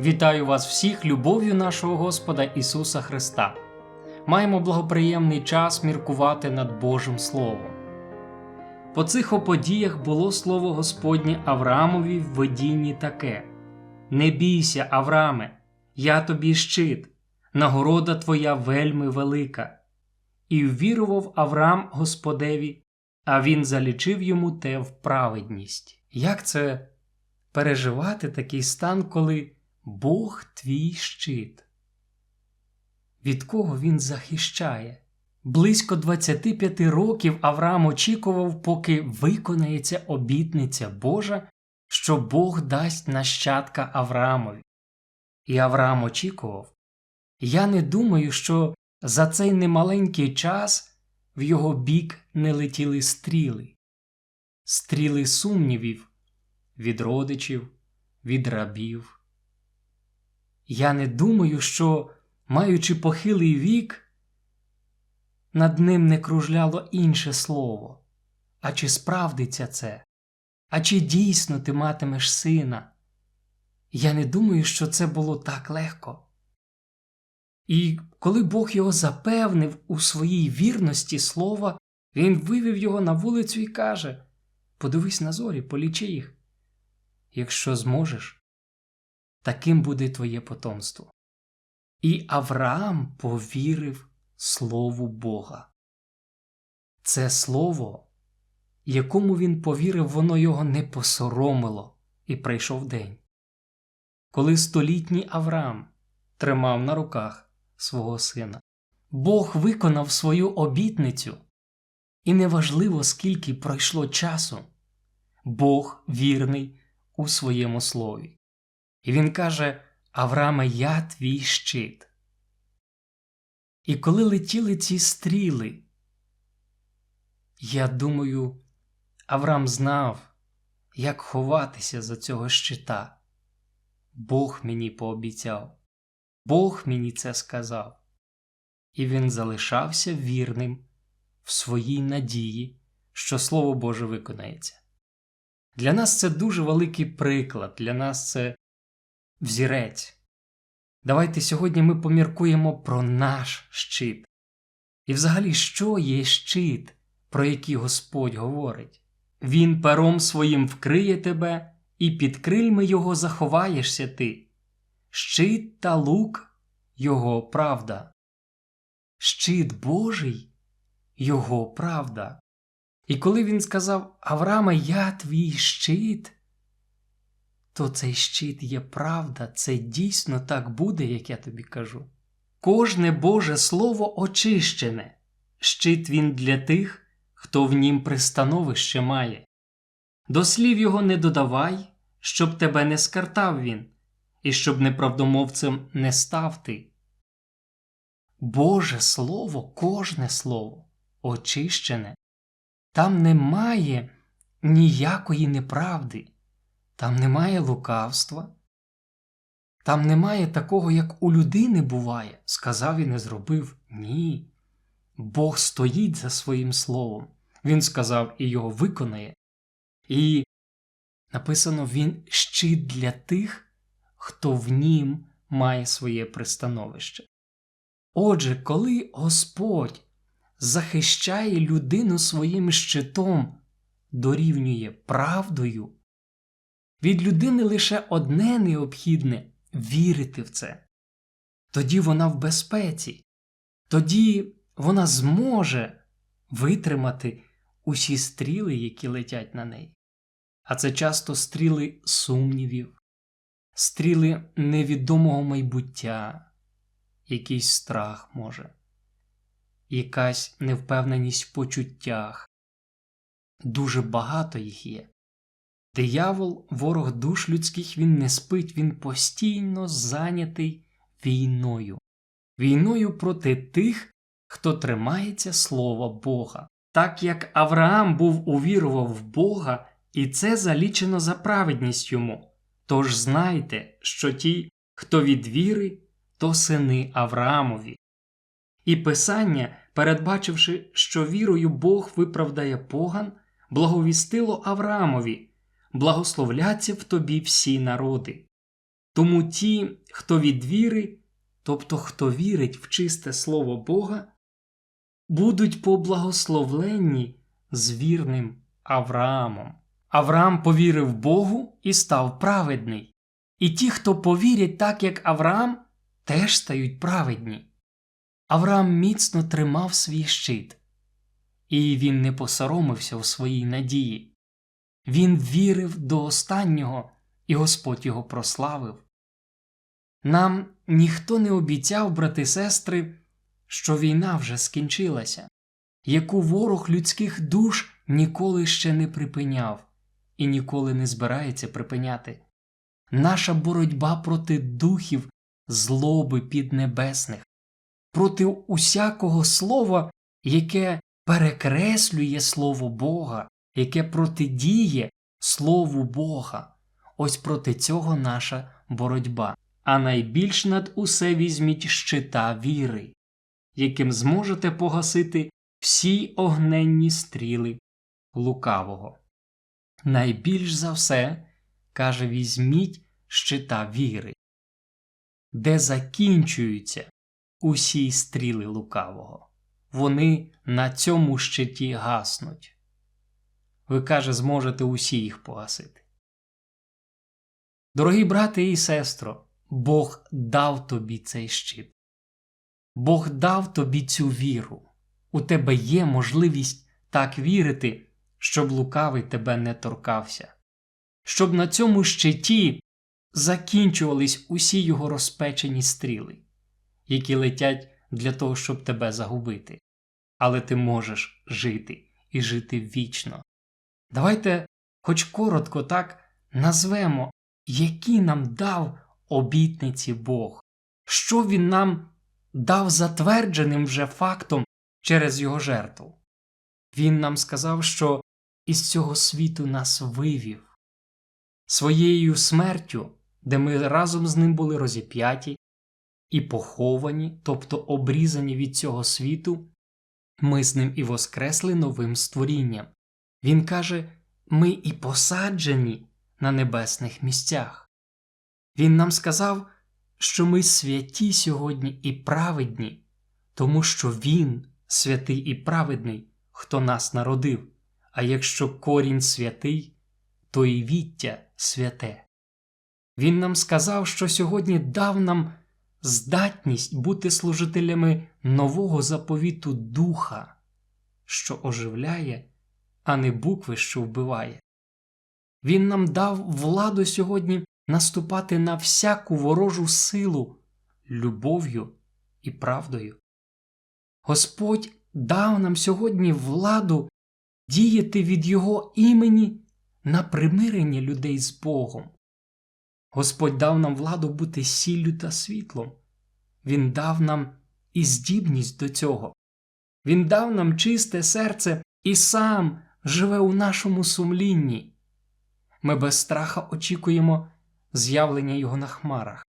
Вітаю вас всіх любов'ю нашого Господа Ісуса Христа. Маємо благоприємний час міркувати над Божим Словом. По цих оподіях було слово Господнє Авраамові в видінні таке: Не бійся, Аврааме, я тобі щит, нагорода твоя вельми велика. І ввірував Авраам Господеві, а він залічив йому те в праведність. Як це переживати такий стан, коли Бог твій щит? Від кого він захищає? Близько 25 років Авраам очікував, поки виконається обітниця Божа, що Бог дасть нащадка Авраамові. І Авраам очікував. Я не думаю, що за цей немаленький час в його бік не летіли стріли, стріли сумнівів від родичів, від рабів. Я не думаю, що, маючи похилий вік, над ним не кружляло інше слово. А чи справдиться це? А чи дійсно ти матимеш сина? Я не думаю, що це було так легко. І коли Бог його запевнив у своїй вірності слова, він вивів його на вулицю і каже Подивись на зорі, полічи їх. Якщо зможеш, таким буде твоє потомство. І Авраам повірив Слову Бога. Це слово, якому він повірив, воно його не посоромило, і прийшов день. Коли столітній Авраам тримав на руках свого сина, Бог виконав свою обітницю, і неважливо, скільки пройшло часу, Бог вірний у своєму слові. І він каже: Аврааме, я твій щит. І коли летіли ці стріли, я думаю, Авраам знав, як ховатися за цього щита. Бог мені пообіцяв, Бог мені це сказав, і він залишався вірним в своїй надії, що Слово Боже виконається. Для нас це дуже великий приклад, для нас це взірець. Давайте сьогодні ми поміркуємо про наш щит. І взагалі, що є щит, про який Господь говорить? Він пером своїм вкриє тебе, і під крильми його заховаєшся ти. Щит та лук його правда. Щит Божий його правда. І коли він сказав Аврааме, я твій щит, то цей щит є правда, це дійсно так буде, як я тобі кажу. Кожне Боже Слово очищене, щит він для тих, хто в нім пристановище має. До слів його не додавай, щоб тебе не скартав він, і щоб неправдомовцем не став ти. Боже Слово, кожне слово очищене, там немає ніякої неправди. Там немає лукавства, там немає такого, як у людини буває, сказав і не зробив. Ні. Бог стоїть за своїм словом. Він сказав і його виконає. І написано Він щит для тих, хто в нім має своє пристановище. Отже, коли Господь захищає людину своїм щитом, дорівнює правдою. Від людини лише одне необхідне вірити в це. Тоді вона в безпеці, тоді вона зможе витримати усі стріли, які летять на неї. А це часто стріли сумнівів, стріли невідомого майбуття, якийсь страх може, якась невпевненість в почуттях. Дуже багато їх є. Диявол, ворог душ людських, він не спить, він постійно зайнятий війною, війною проти тих, хто тримається слова Бога. Так як Авраам був увірував в Бога, і це залічено за праведність йому. Тож знайте, що ті, хто від віри, то сини Авраамові. І Писання, передбачивши, що вірою Бог виправдає поган, благовістило Авраамові благословляться в тобі всі народи. Тому ті, хто від віри, тобто хто вірить в чисте Слово Бога, будуть поблагословленні з вірним Авраамом. Авраам повірив Богу і став праведний. І ті, хто повірять так, як Авраам, теж стають праведні. Авраам міцно тримав свій щит, і він не посоромився у своїй надії. Він вірив до останнього, і Господь його прославив. Нам ніхто не обіцяв, брати сестри, що війна вже скінчилася, яку ворог людських душ ніколи ще не припиняв і ніколи не збирається припиняти. Наша боротьба проти духів злоби піднебесних, проти усякого слова, яке перекреслює Слово Бога, яке протидіє Слову Бога. Ось проти цього наша боротьба. А найбільш над усе візьміть щита віри, яким зможете погасити всі огненні стріли лукавого. Найбільш за все, каже, візьміть щита віри, де закінчуються усі стріли лукавого. Вони на цьому щиті гаснуть. Ви, каже, зможете усі їх погасити. Дорогі брати і сестро, Бог дав тобі цей щит. Бог дав тобі цю віру. У тебе є можливість так вірити, щоб лукавий тебе не торкався, щоб на цьому щиті закінчувались усі його розпечені стріли, які летять для того, щоб тебе загубити. Але ти можеш жити і жити вічно. Давайте хоч коротко так назвемо, які нам дав обітниці Бог, що Він нам дав затвердженим вже фактом через Його жертву. Він нам сказав, що із цього світу нас вивів своєю смертю, де ми разом з ним були розіп'яті і поховані, тобто обрізані від цього світу, ми з ним і воскресли новим створінням. Він каже, ми і посаджені на небесних місцях. Він нам сказав, що ми святі сьогодні і праведні, тому що Він святий і праведний, хто нас народив. А якщо корінь святий, то і віття святе. Він нам сказав, що сьогодні дав нам здатність бути служителями нового заповіту Духа, що оживляє, а не букви, що вбиває. Він нам дав владу сьогодні наступати на всяку ворожу силу любов'ю і правдою. Господь дав нам сьогодні владу діяти від Його імені на примирення людей з Богом. Господь дав нам владу бути сіллю та світлом. Він дав нам і здібність до цього. Він дав нам чисте серце і сам живе у нашому сумлінні. Ми без страха очікуємо з'явлення Його на хмарах.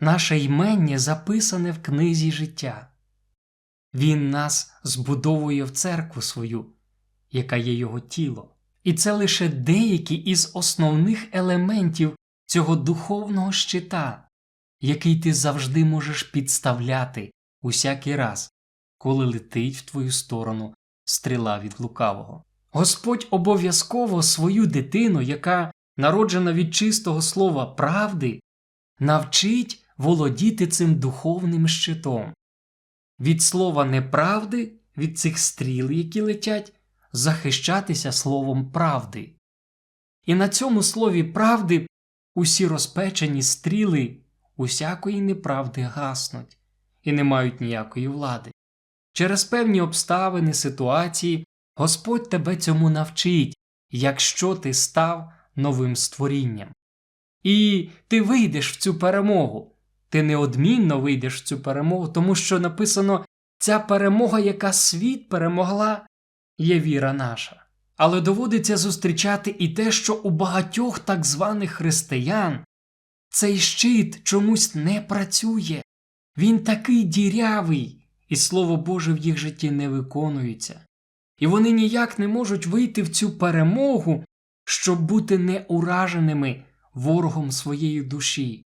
Наше ймення записане в книзі життя. Він нас збудовує в церкву свою, яка є Його тіло. І це лише деякі із основних елементів цього духовного щита, який ти завжди можеш підставляти усякий раз, коли летить в твою сторону стріла від лукавого. Господь обов'язково свою дитину, яка народжена від чистого слова правди, навчить володіти цим духовним щитом. Від слова неправди, від цих стріл, які летять, захищатися словом правди. І на цьому слові правди усі розпечені стріли усякої неправди гаснуть і не мають ніякої влади. Через певні обставини, ситуації Господь тебе цьому навчить, якщо ти став новим створінням. І ти вийдеш в цю перемогу. Ти неодмінно вийдеш в цю перемогу, тому що написано ця перемога, яка світ перемогла, є віра наша. Але доводиться зустрічати і те, що у багатьох так званих християн цей щит чомусь не працює. Він такий дірявий, і Слово Боже в їх житті не виконується. І вони ніяк не можуть вийти в цю перемогу, щоб бути неураженими ворогом своєї душі,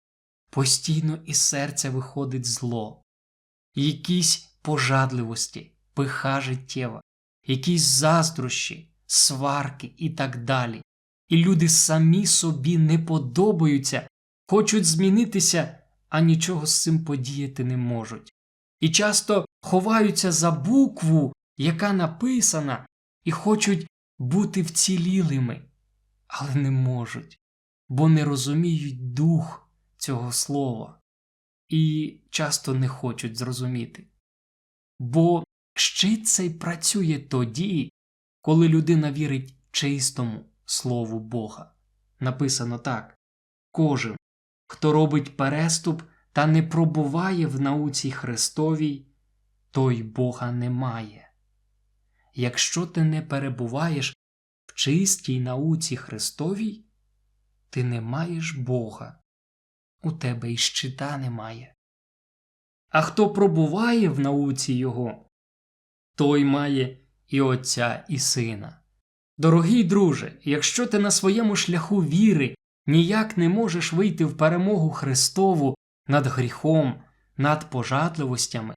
постійно із серця виходить зло, якісь пожадливості, пиха життєва, якісь заздрощі, сварки і так далі. І люди самі собі не подобаються, хочуть змінитися, а нічого з цим подіяти не можуть. І часто ховаються за букву, яка написана, і хочуть бути вцілілими, але не можуть, бо не розуміють дух цього слова і часто не хочуть зрозуміти. Бо щит цей працює тоді, коли людина вірить чистому Слову Бога. Написано так кожен, хто робить переступ та не пробуває в науці Христовій, той Бога не має. Якщо ти не перебуваєш в чистій науці Христовій, ти не маєш Бога, у тебе й щита немає. А хто пробуває в науці Його, той має і Отця, і Сина. Дорогий друже, якщо ти на своєму шляху віри ніяк не можеш вийти в перемогу Христову над гріхом, над пожадливостями,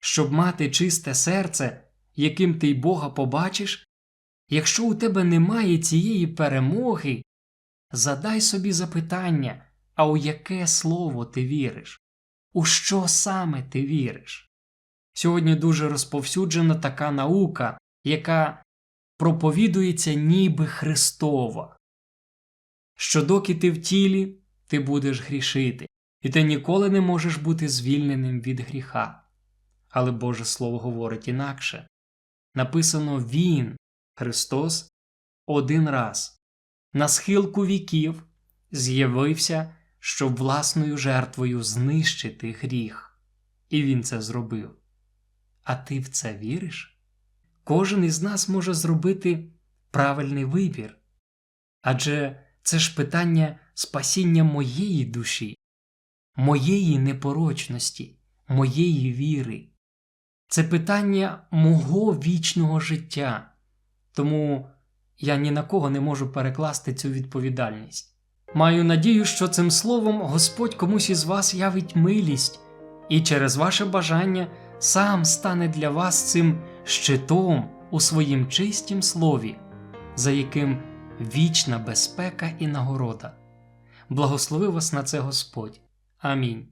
щоб мати чисте серце, яким ти й Бога побачиш, якщо у тебе немає цієї перемоги, задай собі запитання, а у яке слово ти віриш? У що саме ти віриш? Сьогодні дуже розповсюджена така наука, яка проповідується ніби Христова, що доки ти в тілі, ти будеш грішити, і ти ніколи не можеш бути звільненим від гріха. Але Боже Слово говорить інакше написано Він, Христос, один раз, на схилку віків з'явився, щоб власною жертвою знищити гріх, і Він це зробив. А ти в це віриш? Кожен із нас може зробити правильний вибір. Адже це ж питання спасіння моєї душі, моєї непорочності, моєї віри. Це питання мого вічного життя. Тому я ні на кого не можу перекласти цю відповідальність. Маю надію, що цим словом Господь комусь із вас явить милість і через ваше бажання сам стане для вас цим щитом у своїм чистім слові, за яким вічна безпека і нагорода. Благослови вас на це Господь. Амінь.